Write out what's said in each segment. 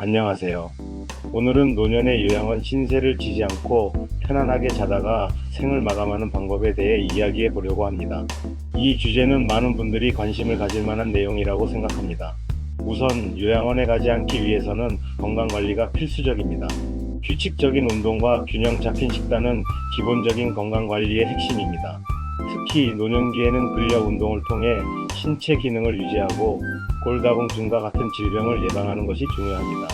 안녕하세요. 오늘은 노년의 요양원 신세를 지지 않고 편안하게 자다가 생을 마감하는 방법에 대해 이야기해 보려고 합니다. 이 주제는 많은 분들이 관심을 가질 만한 내용이라고 생각합니다. 우선 요양원에 가지 않기 위해서는 건강관리가 필수적입니다. 규칙적인 운동과 균형 잡힌 식단은 기본적인 건강관리의 핵심입니다. 특히 노년기에는 근력 운동을 통해 신체 기능을 유지하고 골다공증과 같은 질병을 예방하는 것이 중요합니다.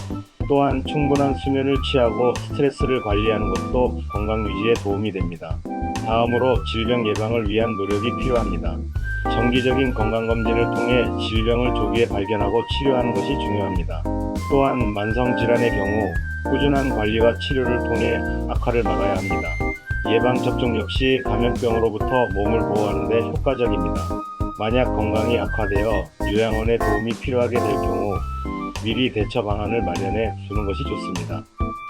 또한 충분한 수면을 취하고 스트레스를 관리하는 것도 건강 유지에 도움이 됩니다. 다음으로 질병 예방을 위한 노력이 필요합니다. 정기적인 건강검진을 통해 질병을 조기에 발견하고 치료하는 것이 중요합니다. 또한 만성질환의 경우 꾸준한 관리와 치료를 통해 악화를 막아야 합니다. 예방접종 역시 감염병으로부터 몸을 보호하는 데 효과적입니다. 만약 건강이 악화되어 요양원에 도움이 필요하게 될 경우 미리 대처 방안을 마련해 두는 것이 좋습니다.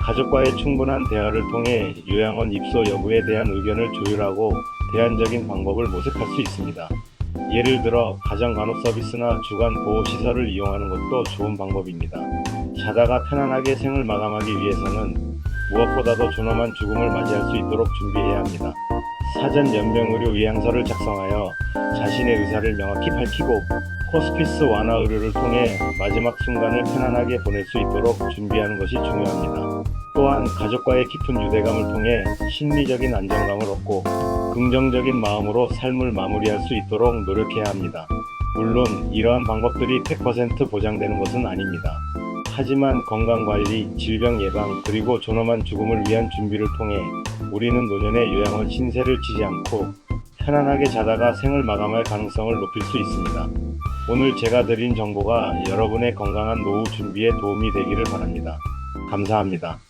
가족과의 충분한 대화를 통해 요양원 입소 여부에 대한 의견을 조율하고 대안적인 방법을 모색할 수 있습니다. 예를 들어 가정간호 서비스나 주간 보호 시설을 이용하는 것도 좋은 방법입니다. 자다가 편안하게 생을 마감하기 위해서는 무엇보다도 존엄한 죽음을 맞이할 수 있도록 준비해야 합니다. 사전 연명 의료 의향서를 작성하여 자신의 의사를 명확히 밝히고 호스피스 완화 의료를 통해 마지막 순간을 편안하게 보낼 수 있도록 준비하는 것이 중요합니다. 또한 가족과의 깊은 유대감을 통해 심리적인 안정감을 얻고 긍정적인 마음으로 삶을 마무리할 수 있도록 노력해야 합니다. 물론 이러한 방법들이 100% 보장되는 것은 아닙니다. 하지만 건강관리, 질병 예방, 그리고 존엄한 죽음을 위한 준비를 통해 우리는 노년의 요양원 신세를 지지 않고 편안하게 자다가 생을 마감할 가능성을 높일 수 있습니다. 오늘 제가 드린 정보가 여러분의 건강한 노후 준비에 도움이 되기를 바랍니다. 감사합니다.